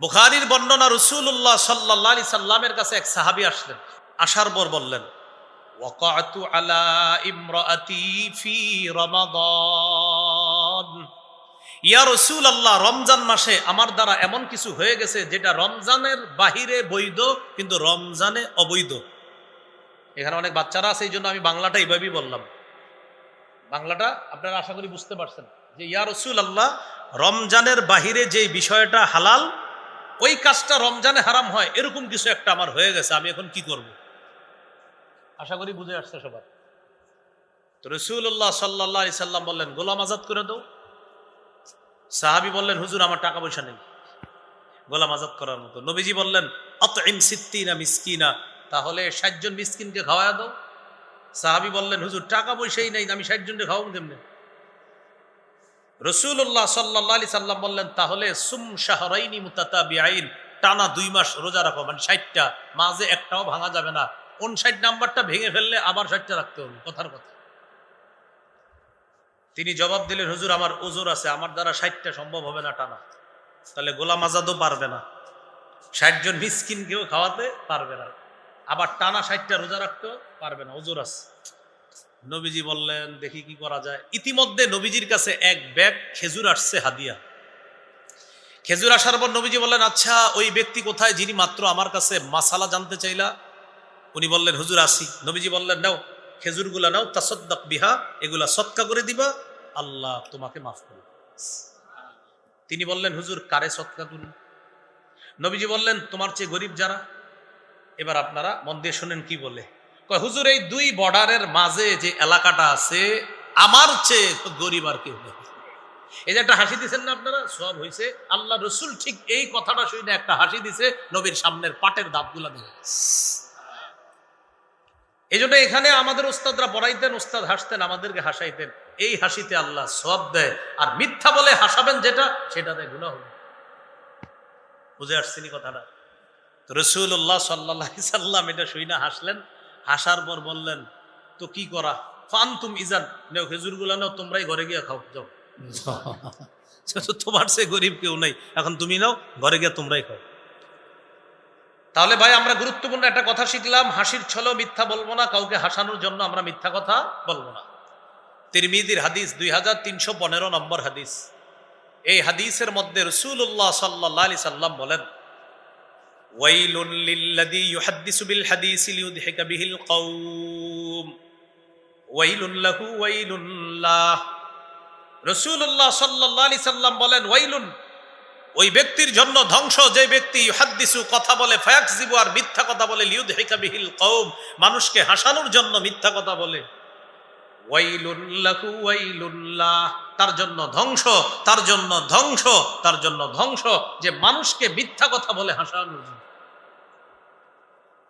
বুখারির বর্ণনা রসুল্লাহ সাল্লাহ আলি সাল্লামের কাছে এক সাহাবি আসলেন আসার পর বললেন وقعت على امرأتي في رمضان ইয়া রসুল আল্লাহ রমজান মাসে আমার দ্বারা এমন কিছু হয়ে গেছে যেটা রমজানের বাহিরে বৈধ কিন্তু রমজানে অবৈধ এখানে অনেক বাচ্চারা আছে এই জন্য আমি বাংলাটা এইভাবেই বললাম বাংলাটা আপনারা আশা করি বুঝতে পারছেন যে ইয়া রসুল আল্লাহ রমজানের বাহিরে যে বিষয়টা হালাল ওই কাজটা রমজানে হারাম হয়, এরকম কিছু একটা আমার হয়ে গেছে, আমি এখন কি করব? আশা করি বুঝে আসছে সবার। তো রসুল্লাহ সাল্লাহ সাল্লাম বললেন, গোলাম আজাদ করে দাও। সাহাবি বললেন, হুজুর, আমার টাকা পয়সা নেই। গোলাম আজাদ করার মতো। নবীজি বললেন অত ইম সিদ্দিনা মিসকিনা। তাহলে ষাটজন মিসকিনকে খাওয়া দাও। সাহাবি বললেন, হুজুর, টাকা পয়সাই নেই, আমি ষাট জনকে খাওয়াবো কেমনে? রসুল্লাহ সাল্লাহ আলি সাল্লাম বললেন, তাহলে সুম শাহরাইনি মুতাতা বিআইন টানা দুই মাস রোজা রাখো মানে ষাটটা, মাঝে একটাও ভাঙা যাবে না। কোন ষাট নাম্বারটা ভেঙে ফেললে আবার ষাটটা রাখতে হবে, কথার কথা। তিনি জবাব দিলেন, হুজুর, আমার ওজোর আছে, আমার দ্বারা ষাটটা সম্ভব হবে না টানা। তাহলে গোলাম আজাদও পারবে না। ষাট জন মিসকিনকেও খাওয়াতে পারবে না। আবার টানা ষাটটা রোজা রাখতেও পারবে না, ওজোর আছে। নবীজি বললেন, দেখি কি করা যায়। ইতিমধ্যে নবীজির কাছে এক ব্যাগ খেজুর আসছে হাদিয়া। খেজুর আসার পর নবীজি বললেন আচ্ছা ওই ব্যক্তি কোথায় যিনি মাত্র আমার কাছে মাসালা জানতে চাইলা? উনি বললেন, হুজুর, আসি। নবীজি বললেন, নাও, খেজুরগুলা নাও, তাসদ্দাক বিহা, এগুলা সৎকা করে দিবা, আল্লাহ তোমাকে মাফ করবে তিনি বললেন, হুজুর, কারে সৎকা করুন নবীজি বললেন, তোমার চেয়ে গরিব যারা, এবার আপনারা মন দিয়ে শোনেন কি বলে? হুজুর, এই দুই বর্ডারের মাঝে যে এলাকাটা আছে, আমার চেয়ে গরিব আর কেউ নেই। এই যে একটা হাসি দিচ্ছেন না আপনারা? সব হয়েছে আল্লাহ রসুল ঠিক এই কথাটা শুনে একটা হাসি দিছে, নবীর সামনের পাটের দাঁতগুলা দিয়ে এই জন্য এখানে আমাদের ওস্তাদরা পড়াইতেন ওস্তাদ হাসতেন, আমাদেরকে হাসাইতেন। এই হাসিতে আল্লাহ সব দেয়। আর মিথ্যা বলে হাসাবেন যেটা সেটাতে গুণা হবে। বুঝে আসছিনি কথাটা? রসুল্লাহ সাল্লাহ সাল্লাম এটা শুই না হাসলেন। হাসার পর বললেন তো কি করা? ফান তুম ইজান। নেও খেজুরগুলা নাও তোমরাই ঘরে গিয়ে খাও যাও। তোমার সে গরিব কেউ নাই। এখন তুমি নাও ঘরে গিয়ে তোমরাই খাও। তাহলে ভাই আমরা গুরুত্বপূর্ণ একটা কথা শিখলাম। হাসির ছলেও মিথ্যা বলব না কাউকে হাসানোর জন্য আমরা মিথ্যা কথা বলব না। তিরমিদির হাদিস দুই হাজার তিনশো পনেরো নম্বর হাদিস। এই হাদিসের মধ্যে রসুল্লাহ সাল্লাহ আলি সাল্লাম বলেন ويل للذي يحدث بالحديث ليضحك به القوم ويل له ويل له রসুল্লাহ সাল্লাহ আলি সাল্লাম বলেন ওয়াইলুন ওই ব্যক্তির জন্য ধ্বংস যে ব্যক্তি হাদ্দিসু কথা বলে ফায়াকজিবু আর মিথ্যা কথা বলে লিউদহিকা বিহিল কৌম মানুষকে হাসানোর জন্য মিথ্যা কথা বলে ওয়াইলুল্লাহু ওয়াইলুল্লাহ তার জন্য ধ্বংস, তার জন্য ধ্বংস, তার জন্য ধ্বংস। যে মানুষকে মিথ্যা কথা বলে জন্য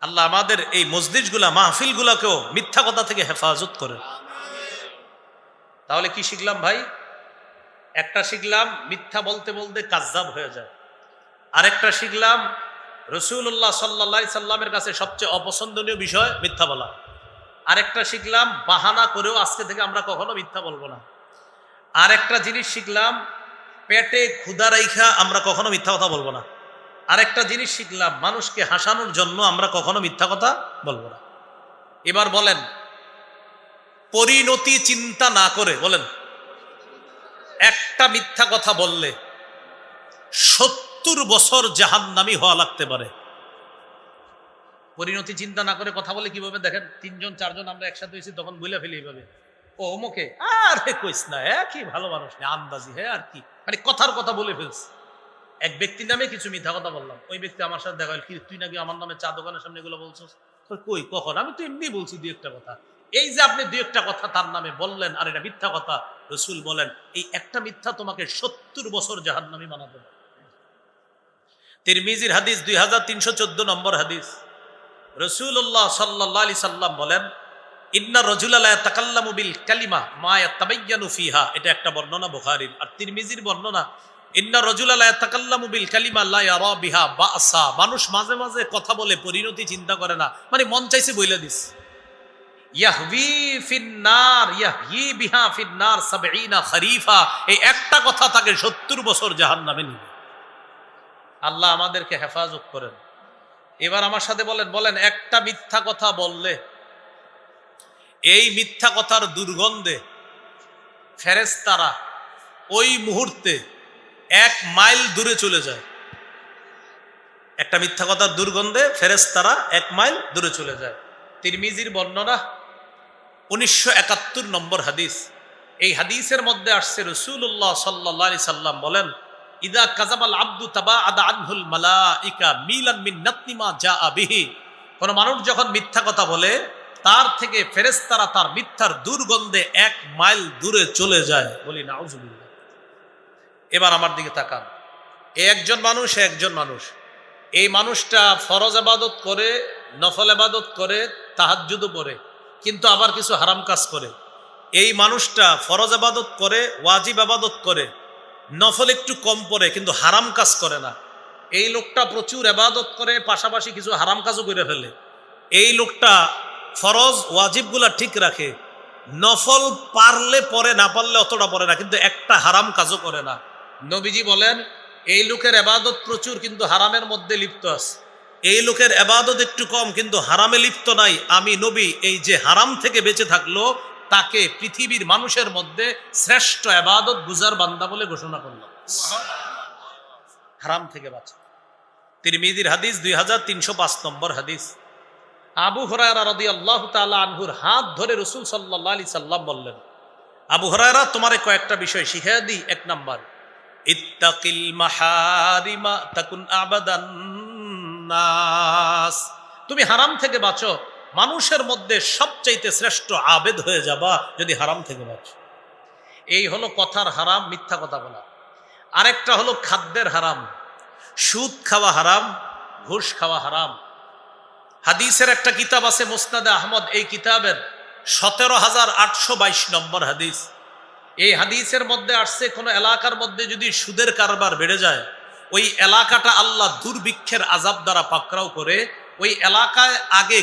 আল্লাহ আমাদের এই মসজিদগুলা মাহফিলগুলাকেও মিথ্যা কথা থেকে হেফাজত করে। তাহলে কি শিখলাম ভাই? একটা শিখলাম, মিথ্যা বলতে বলতে কাজাব হয়ে যায়। আরেকটা শিখলাম রসুল্লাহ সাল্লা সাল্লামের কাছে সবচেয়ে অপছন্দনীয় বিষয় মিথ্যা বলা। আরেকটা শিখলাম, বাহানা করেও আজকে থেকে আমরা কখনো মিথ্যা বলব না। আরেকটা জিনিস শিখলাম, পেটে ক্ষুদা রাইখা আমরা কখনো মিথ্যা কথা বলব না। আরেকটা জিনিস শিখলাম, মানুষকে হাসানোর জন্য আমরা কখনো মিথ্যা কথা বলব না। এবার বলেন, পরিণতি চিন্তা না করে, বলেন, একটা মিথ্যা কথা বললে সত্তর বছর জাহান্নামি হওয়া লাগতে পারে। পরিণতি চিন্তা না করে কথা বলে কীভাবে? দেখেন, তিনজন, চারজন আমরা একসাথে হয়েছি, তখন বলে ফেলি এইভাবে। ও, অমুকে? আরে কইস না হ্যাঁ কি ভালো মানুষ নেই আন্দাজি হ্যাঁ আর কি। মানে কথার কথা বলে ফেলছে। এক ব্যক্তির নামে কিছু মিথ্যা কথা বললাম। ওই ব্যক্তি আমার সাথে দেখা হল কি তুই নাকি আমার নামে চা দোকানের সামনে এগুলো বলছিস? কই কখন? আমি তো এমনি বলছি দুই একটা কথা। এই যে আপনি দুই একটা কথা তার নামে বললেন, আর এটা মিথ্যা কথা, রসুল বলেন, এই একটা মিথ্যা তোমাকে সত্তর বছর জাহান নামি বানাতে তিরমিজির হাদিস দুই হাজার তিনশো চোদ্দ নম্বর হাদিস। রসুল্লাহ সাল্লাহ আলি সাল্লাম বলেন, ইন্না রজুলাল্লাহ তাকাল্লামু বিল কালিমা মায়া তাবাইয়ানু ফিহা। এটা একটা বর্ণনা বুখারীর। আর তিরমিজির বর্ণনা, ইন্না রজুলাল্লাহ তাকাল্লামু বিল কালিমা লা বিহা বাসা। মানুষ মাঝে মাঝে কথা বলে, পরিণতি চিন্তা করে না। মানে মন চাইছে বইলা দিস। ইয়াহবি ফিন্নার ইয়াহি বিহা ফিন্নার সাবঈনা খরিফা। এই একটা কথা তাকে সত্তর বছর জাহান্নামে নিবে। আল্লাহ আমাদেরকে হেফাজত করেন। এবার আমার সাথে বলেন বলেন, একটা মিথ্যা কথা বললে, এই মিথ্যা কথার দুর্গন্ধে ফেরেস্তারা ওই মুহূর্তে এক মাইল দূরে চলে যায়। একটা মিথ্যা কথার দুর্গন্ধে ফেরেস্তারা এক মাইল দূরে চলে যায়। তিরমিজির বর্ণনা উনিশশো একাত্তর নম্বর হাদিস। এই হাদিসের মধ্যে আসছে রসুল্লাহ সাল্লি সাল্লাম বলেন ইদা কাজাবাল আব্দু তাবা আদা আনহুল মালা ইকা মিলান মিন নাতনিমা যা আবিহি কোন মানুষ যখন মিথ্যা কথা বলে, তার থেকে ফেরেস্তারা তার মিথ্যার দুর্গন্ধে এক মাইল দূরে চলে যায়। বলি, নাউজুবিল্লাহ। এবার আমার দিকে তাকান। এ একজন মানুষ একজন মানুষ। এই মানুষটা ফরজ আবাদত করে, নফল আবাদত করে, তাহাজ্জুদও পড়ে, কিন্তু আবার কিছু হারাম কাজ করে। এই মানুষটা ফরজ আবাদত করে, ওয়াজিব আবাদত করে। নফল একটু কম পড়ে, কিন্তু হারাম কাজ করে না। এই লোকটা প্রচুর আবাদত করে, পাশাপাশি কিছু হারাম কাজও করে ফেলে। এই লোকটা ফরজ, ওয়াজিবগুলা ঠিক রাখে। নফল পারলে পরে না পারলে অতটা পড়ে না, কিন্তু একটা হারাম কাজও করে না। নবীজি বলেন, এই লোকের আবাদত প্রচুর, কিন্তু হারামের মধ্যে লিপ্ত আছে। এই লোকের আবাদত একটু কম, কিন্তু হারামে লিপ্ত নাই। আমি নবী, এই যে হারাম থেকে বেঁচে থাকল তাকে পৃথিবীর মানুষের মধ্যে শ্রেষ্ঠ আবাদত গুজার বান্দা বলে ঘোষণা করলাম হারাম থেকে বাঁচা। তিরমিদির হাদিস দুই হাজার তিনশো পাঁচ নম্বর হাদিস। আবু হরায়রা রদি আল্লাহ আনহুর হাত ধরে রসুল সাল্লাহ আলি সাল্লাম বললেন, আবু হরায়রা, তোমারে কয়েকটা বিষয় শিখিয়ে দিই। এক নম্বর, ইত্তাকিল মাহারিমা, তাকুন আবাদান তুমি হারাম থেকে বাঁচো। মানুষের মধ্যে সবচাইতে শ্রেষ্ঠ আবেদ হয়ে যাবা যদি হারাম থেকে বাঁচো। এই হলো কথার হারাম, মিথ্যা কথা বলা। আরেকটা হলো খাদ্যের হারাম। সুদ খাওয়া হারাম, ঘুষ খাওয়া হারাম। হাদিসের একটা কিতাব আছে মুসনাদে আহমদ, এই কিতাবের সতেরো হাজার আটশো বাইশ নম্বর হাদিস। এই হাদিসের মধ্যে আসছে, কোনো এলাকার মধ্যে যদি সুদের কারবার বেড়ে যায়, ওই এলাকাটা আল্লাহ দুর্ভিক্ষের আজাব দ্বারা পাকড়াও করে, ওই এলাকায় আগে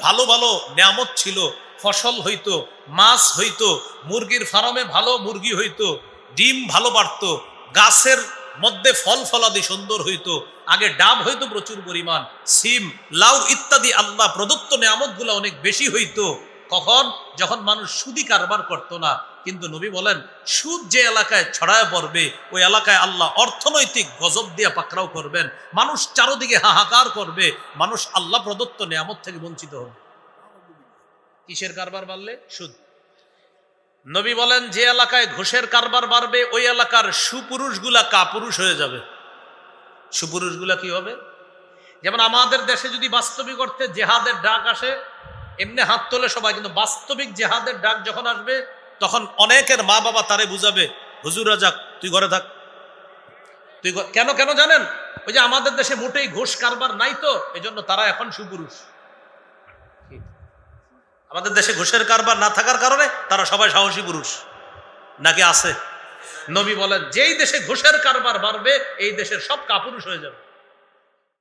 ভালো ভালো নিয়ামত ছিল, ফসল হইতো, মাছ হইতো, মুরগির ফার্মে ভালো মুরগি হইতো, ডিম ভালো বাড়তো, গাছের মধ্যে ফল ফলাদি সুন্দর হইতো, আগে ডাব হইতো প্রচুর পরিমাণ, সিম, লাউ ইত্যাদি আল্লাহ প্রদত্ত নিয়ামতগুলো অনেক বেশি হইতো। কখন? যখন মানুষ সুদি কারবার করতো না কিন্তু নবী বলেন, সুদ যে এলাকায় ছড়ায় পড়বে, ওই এলাকায় আল্লাহ অর্থনৈতিক গজব দিয়া পাকড়াও করবেন। মানুষ চারোদিকে হাহাকার করবে, মানুষ আল্লাহ প্রদত্ত নিয়ামত থেকে বঞ্চিত হবে। কিসের কারবার বাড়লে? সুদ। নবী বলেন, যে এলাকায় ঘোষের কারবার বাড়বে, ওই এলাকার সুপুরুষগুলা কাপুরুষ হয়ে যাবে। সুপুরুষগুলা কি হবে? যেমন আমাদের দেশে যদি বাস্তবিক অর্থে জেহাদের ডাক আসে, এমনি হাত তোলে সবাই, কিন্তু বাস্তবিক জেহাদের ডাক যখন আসবে তখন অনেকের মা বাবা তারে বুঝাবে, হুজুর রাজাক, তুই ঘরে থাক। তুই কেন কেন জানেন? ওই যে আমাদের দেশে মোটেই ঘোষ কারবার নাই তো এই জন্য তারা এখন সুপুরুষ। আমাদের দেশে ঘোষের কারবার না থাকার কারণে তারা সবাই সাহসী পুরুষ। নাকি আছে? নবী বলেন, যেই দেশে ঘোষের কারবার বাড়বে, এই দেশের সব কাপুরুষ হয়ে যাবে।